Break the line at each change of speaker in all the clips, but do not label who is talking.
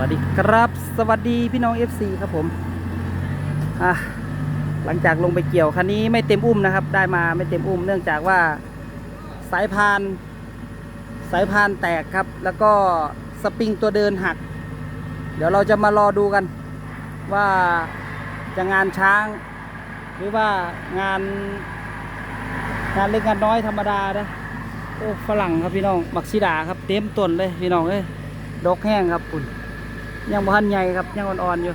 วัสดีครับ สวัสดีพี่น้อง FC ครับผมอะหลังจากลงไปเกี่ยวคันนี้ไม่เต็มอุ้มนะครับ ได้มาไม่เต็มอุ้ม เนื่องจากว่าสายพาน สายพานแตกครับ แล้วก็สปริงตัวเดินหัก เดี๋ยวเราจะมารอดูกัน ว่าจะงานช้าง หรือว่างาน งานเล็กงานน้อยธรรมดานะโอ้ฝรั่งครับพี่น้องบักซีดาครับเต็มต้นเลยพี่น้องเอ้ยดอกแห้งครับคุณ ยังบ่ทันใหญ่ครับยังอ่อนๆอยู่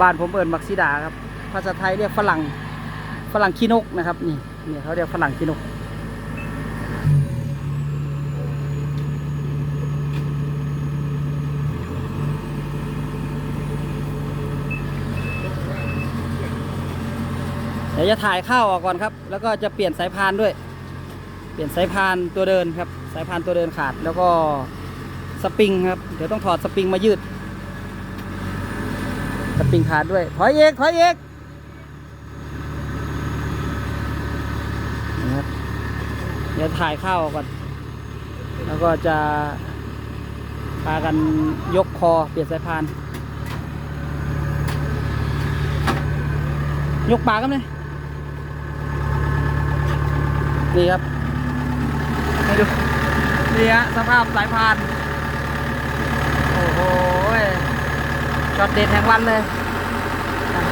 บ้านผมเอิญบักซีดาครับ ภาษาไทยเรียกฝรั่งฝรั่งขี้นกนะครับ นี่นี่เขาเรียกฝรั่งขี้นกเดี๋ยวจะถ่ายข้าวออกก่อนครับ แล้วก็จะเปลี่ยนสายพานด้วย เปลี่ยนสายพานตัวเดินครับ สายพานตัวเดินขาด แล้วก็สปริงครับ เดี๋ยวต้องถอดสปริงมายืด ปิงขาดด้วยถอยเอกถอยเอกนะครับเดี๋ยวถ่ายข้าวก่อน แล้วก็จะพากันยกคอเปลี่ยนสายพาน ยกปากกันเลยนี่ครับให้ดูนี่ฮะสภาพสายพาน โอ้โหช็อตเด็ดแห่งวันเลย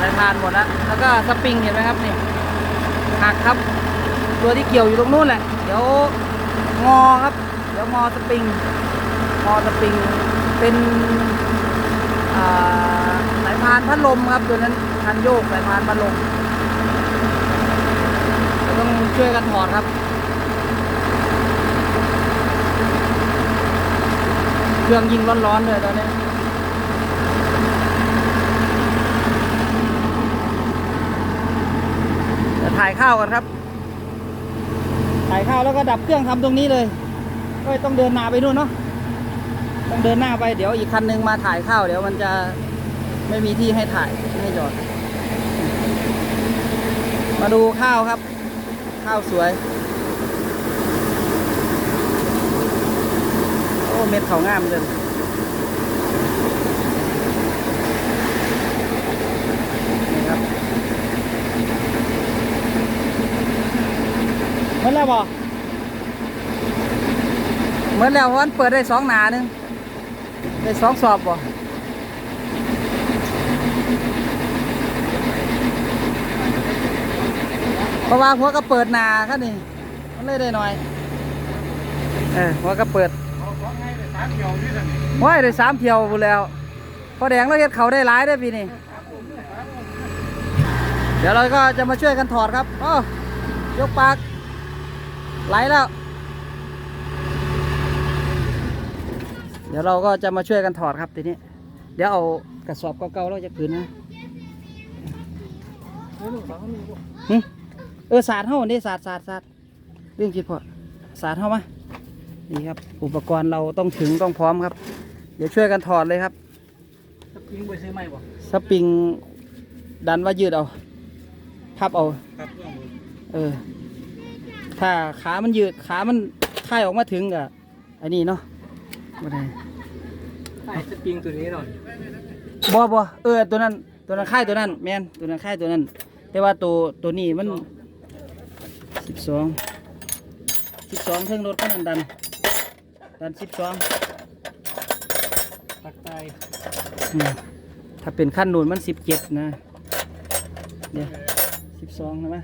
สายพานหมดแล้ว แล้วก็สปริงเห็นไหมครับนี่หักครับ ตัวที่เกี่ยวอยู่ตรงนู้นแหละ เดี๋ยวงอครับ เดี๋ยวงอสปริง งอสปริง เป็นสายพานพัดลมครับ ตัวนั้นคันโยกสายพานพัดลมต้องช่วยกันถอดครับเครื่องยิงร้อนๆเลยตอนนี้ เดี๋ยว ถ่ายข้าวกันครับ ถ่ายข้าวแล้วก็ดับเครื่องทำตรงนี้เลยก็ต้องเดินหน้าไปนู่นเนาะต้องเดินหน้าไปเดี๋ยวอีกคันหนึงมาถ่ายข้าวเดี๋ยวมันจะไม่มีที่ให้ถ่ายให้จอด มาดูข้าวครับ ข้าวสวยโอ้เม็ดเขางามเลยนี่ครับ เหมือนแล้วบ่เหมือนแล้วเพราะมันเปิดได้สองหนาหนึงได้สองสอบบ่เพราะว่าหัวก็เปิดหนาครับนี่มันเลยได้หน่อยเออหัวก็เปิดว้ายได้สามเที่ยวพูแล้วพอแดงเราเฮ็ดเขาได้หลายได้ปีนี้เดี๋ยวเราก็จะมาช่วยกันถอดครับโอ้ยกปาก ไหลแล้ว เดี๋ยวเราก็จะมาช่วยกันถอดครับทีนี้ เดี๋ยวเอากระสอบเก่าๆเราจะคืนนะหึเออสาดเท่านี่สาดสาดสาดเรื่องคิดพอสาดเท่ามานี่ครับ อุปกรณ์เราต้องถึงต้องพร้อมครับ เดี๋ยวช่วยกันถอดเลยครับ
สปริงไปซื้อใหม่บ่
สปริงดันว่ายืดเอาพับเอา
ครับ
เออ ถ้าขามันยืดขามันค่ายออกมาถึงกับอันนี้เนาะบ่ได้
ใช่สปริงตัวนี้หน่อย
บ่บ่เออตัวนั้นตัวนั้นค่ายตัวนั้นแมนตัวนั้นค่ายตัวนั้น แต่ว่าตัวตัวนี้มันสิบสองสิบสองเครื่องรถก็นั่นดันดันสิบสอง
ตักไต
อืมถ้าเป็นขั้นนูนมันสิบเจ็ดนะเดี๋ยวสิบสองนะมะ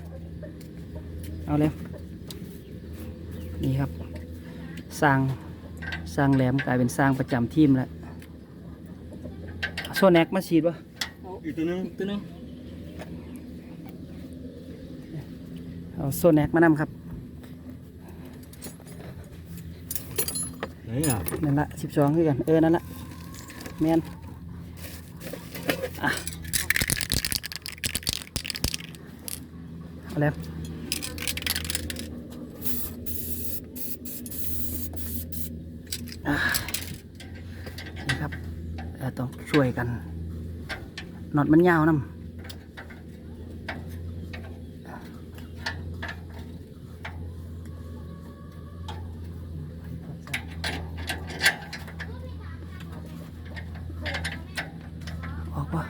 เอาเลย นี่ครับสร้างสร้างแหลมกลายเป็นสร้างประจำทีมแล้วโซแน็กมาฉีดวะ
อีกตัวนึงตัวนึง
เอาโซแน็กมานำครับ
ไหนอะ
นั่นละสิบสองคือกันเออนั่นละแมนอะเอาแล้วอะนี่ครับเราต้อง ช่วยกันน็อตมันยาวนำออกปะ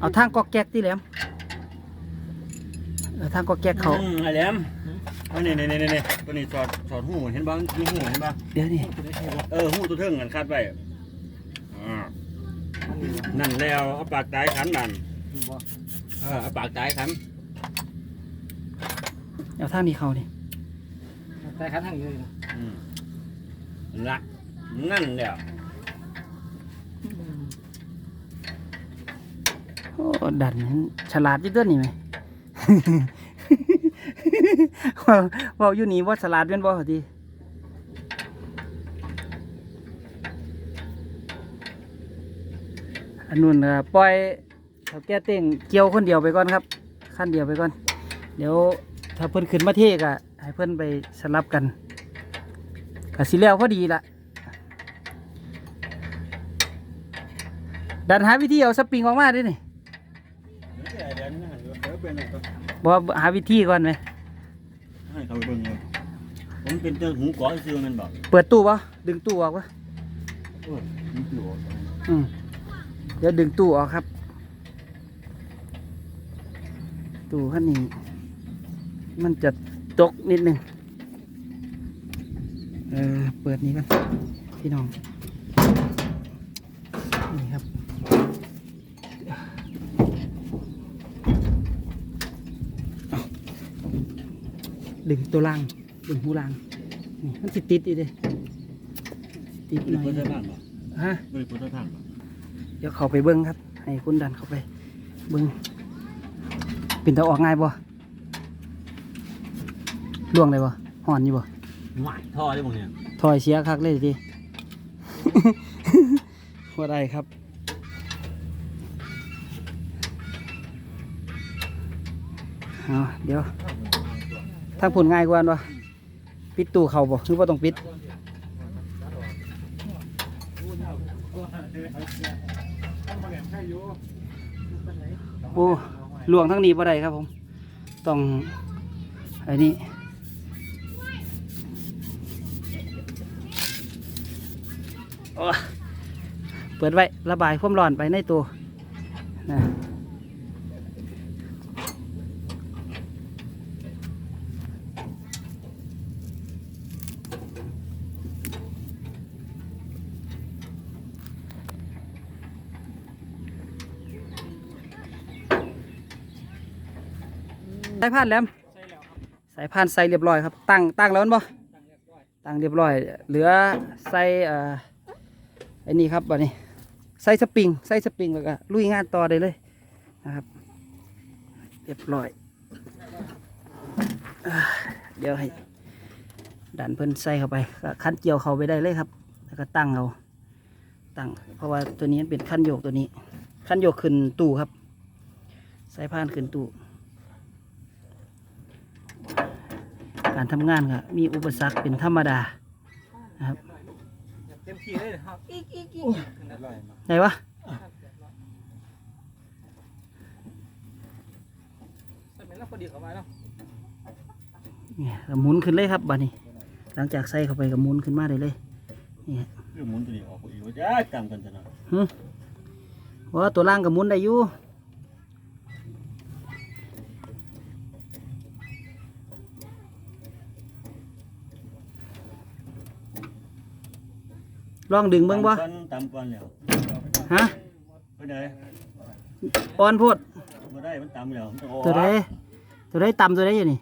เอาทางกอกแก๊กที่แหลมเออทางกอกแก๊กเขา
อืมไอ้แหลมอันนี้นี่นี่นี่ตัวนี้สอดสอดหูเห็นบ้างมีหูเห็นบ้าง
เดี๋ยวนี่
เออหูตัวเทิงกันคาดไว้อ่านั่นแล้วเอาปากตายขันนั่นเออเอาปากตายขัน
เอาทางนี้เขานี่
แต่คันทางนี้เลย
อืมละนั่นแล้ว
โอ้ดันมันฉลาดอยิ่ตัวนี่ไหมว่าว่าอยู่นี่ว่าฉลาดเป็นบ่ดี อันนู้นก็ปล่อยเขาแก้เต้งเกี่ยวคนเดียวไปก่อนครับขั้นเดียวไปก่อน เดี๋ยวถ้าเพิ่นขึ้นมาเทกอะให้เพิ่นไปสลับกันก็สิแล้วพอดีละดันหาวิธีเอาสปริงออกมาด้วยนี่
ไอ้แหลมนี่เดี๋ยวเป็นอะไรก็
บอหาวิธีก่อนไหม
ให้เขาไปเบิ่งเลยผมเป็นเจ้าหูก้อยซื้อมันบอก
เปิดตู้ปะดึงตู้ออกปะ
เออมันอยู่
อืมเดี๋ยวดึงตู้ออกครับ ตู้ขั้นนี้ มันจะตกนิดนึงเออเปิดนี้กันพี่น้อง นี่ครับเอาดึงตัวล่าง ดึงหูล่าง นี่มันสิติดอีกเด้ติด
ไม่
ห
ได้
น่อย
เปิดทางบ่
ฮะ
ไม่ได้เปิดทางบ่
เดี๋ยวเขาไปเบิ้งครับ ให้คุณดันเข้าไป เบิ้งเป็นตาออกง่ายบ่ล่วงเลยบ่ห่อนอยู่บ่
หวายท่อได้บ่เนี่ย
ถอยเสียคักเลยดิว่าได้ครับ เอาเดี๋ยวทางผลง่ายกว่าบ่ปิดตู้เขาบ่คือว่าต้องปิด โอ้ลวงทั้งนี้บ่ได้ครับผม ต้องไอ้นี่โอ้เปิดไว้ ระบายความร้อนไปในตัวนะ สายพานแล้
ว
สายพานใส่เรียบร้อยครับ ตั้งตั้งแล้วม่นบ่
ตั้งเรียบร้อย
ตั้งเรียบร้อย เหลือใส่เอ่อไอ้นี่ครับบัดนี้ใส่สปริงใส่สปริงแล้วก็ลุยงานต่อได้เลยนะครับ เรียบร้อย เดี๋ยวให้ดันเพิ่นใส่เข้าไปก็คันเกี่ยวเข้าไปได้เลยครับ แล้วก็ตั้งเอาตั้งเพราะว่าตัวนี้เป็นคันโยกตัวนี้คันโยกขึ้นตู้ครับ สายพานขึ้นตู้ การทำงานก็มีอุปสรรคเป็นธรรมดานะครับ
เต็มที่เลยครับอีกอีกอีก
ไหนวะ
ใส่เป็นแล้วพอดีเข้าไปแล้ว
เนี่ยก็หมุนขึ้นเลยครับบัดนี้ หลังจากใส่เข้าไปก็หมุนขึ้นมาได้เลยนี่ฮะ
เรื่องหมุนตัวนี้ออกอีกว่าจ้าจำกันจะนะ
หึว่าตัวล่างก็หมุนได้อยู่ ลองดึงเบิ่งบ่
ตำตำก่อนแล้ว
ฮะ
ไปไหน
อ่อนโพด
บ่ได้มันตำแล้วมันต้องออก
ตัวใดตัวใดต่ำตัวใดอยู่นี่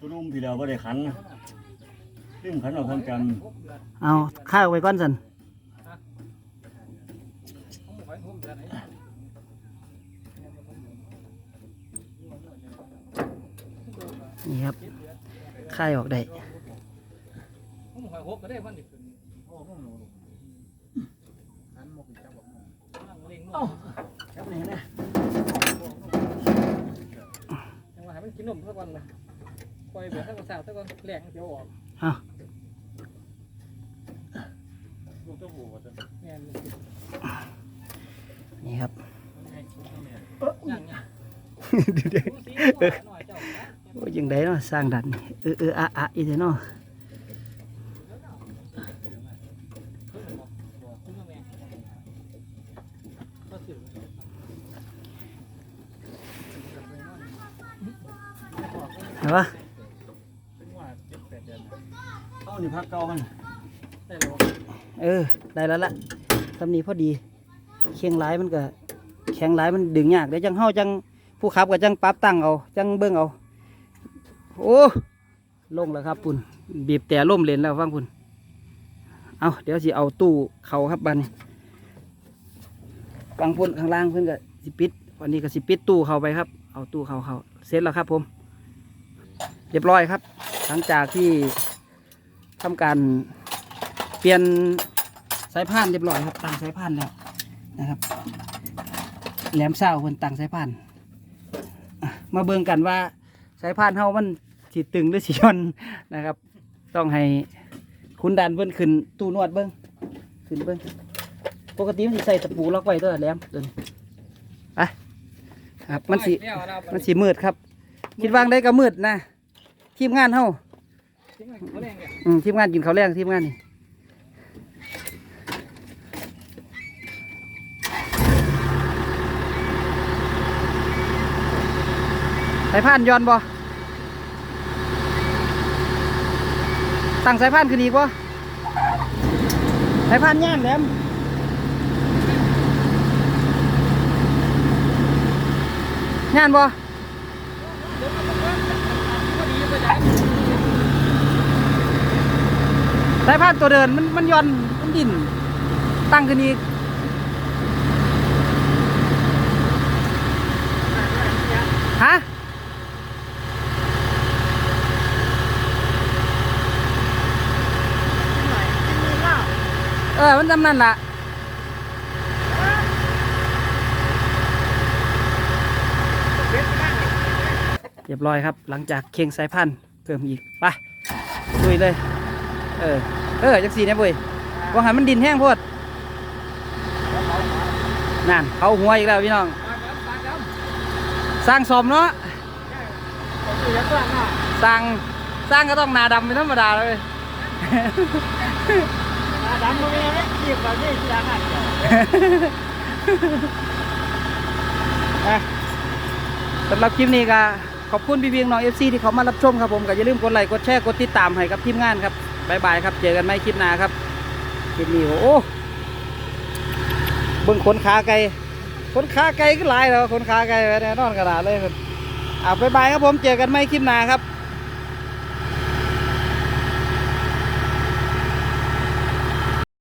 ตัวนุ่มพี่แล้วบ่ได้ขันซึ่งขันออกทำกัน
เอาข้าวไว้ก่อนสัน
ผมบอกไว้ผมจะไหน
นี่ครับข้ายออกได้
ผมบอกไว้หกก็ได้วันนี้ขึ้นนั่ง เล่งนม
ครับนี่นะ
ยังว่าให้มันกินนมสักวันนะปล่อยแบบทั้งกระสาวทั้งกระแหลกเดี๋ยวออก
เอา
ลูกเต้าหู้ว่าจะ
แม่น
นี่ครับ
ยังไง
เดี๋ยว
ดูสิหน่อยเจ้านะ
โอ้ยยังไดเนาะสร้างดันนี่เออเอออะอะอีเถอะเนาะ
คุณแม่
ห็นปะ
เป็นว่าเจ็ดแปดเดือนนะ
เอานี่พักเก่ามัน
ได้แล้ว
เออ ได้แล้วละทำนี้พอดี เคียงร้ายมันก็ แข็งร้ายมันดึงยากเดี๋ยวจังเฮาจังผู้ขับก็จังปรับตั้งเอา จังเบิ่งเอา โอ้ลงแล้วครับปุ่นบีบแต่ล่มเลนแล้วฟังปุ่นเอาเดี๋ยวสิเอาตู้เขาครับบัดนฟังปุ่นข้างล่างเพิ่นก็สิปิดวันนี้ก็สิปิดตู้เขาไปครับ เอาตู้เขาเขาเสร็จแล้วครับผม เรียบร้อยครับ หลังจากที่ทำการเปลี่ยนสายพานเรียบร้อยครับตั้งสายพานแล้วนะครับแหลมเศร้าคนตั้งสายพานมาเบิ่งกันว่าสายพานเฮามันสิตึงหรือสิย่อนนะครับ ต้องให้คุณดันเบิ่นขึ้นตู้นวดเบิ่งขึ้นเบิ่งปกติมันใส่ตะปูล็อกไว้ตัวแหลมตัวนี้ไปครับมันสิ
แล้วนะ
มันสีมืดครับ คิดว่างได้ก็มืดนะ ทีมงานเฮา
ทิ้งไว้เขาแรงเนี่ย
อืมทีมงานกินข้าวแรงทีมงานนี่สายพานย้อนบ่ตั้งสายพานขึ้นอีกบ่สายพานย่างแหลมย่านบ่
พอดีไปได้
สายพานตัวเดินมันมันย่อนมันดินตั้งขึ้นอีกฮะเออ มันจำนั่นล่ะ เรียบร้อยครับ หลังจากเคียงสายพันธุ์เพิ่มอีกไปลุยเลย เออ เออจังสีเนี่ยบุยว่าหันมันดินแห้งโพดนั่นเขาหัวอีกแล้วพี่น้อง สร้างสมเนาะ
ผมอยู่ยักษ์ล่าะ
สร้างสร้างก็ต้องนาดำเป็นธรรมดาเลยนา
ดำมันไม่ได้จีบแบบนี้ที่ร้านอาหาร
อะสำหรับคลิปนี้ก็ ขอบคุณพี่เวียงน้องเอฟซีที่เขามารับชมครับผมก็อย่าลืมกดไลค์กดแชร์กดติดตามให้กับทีมงานครับบายบายครับเจอกันใหม่คลิปหน้าครับคลิปนี้โอ้เบิ้งขนขาไก่ขนขาไก่ก็หลายแล้วขนขาไก่ไว้แน่นอนกระดาษเลยครับอ่าบายบายครับผมเจอกันใหม่คลิปหน้าครับ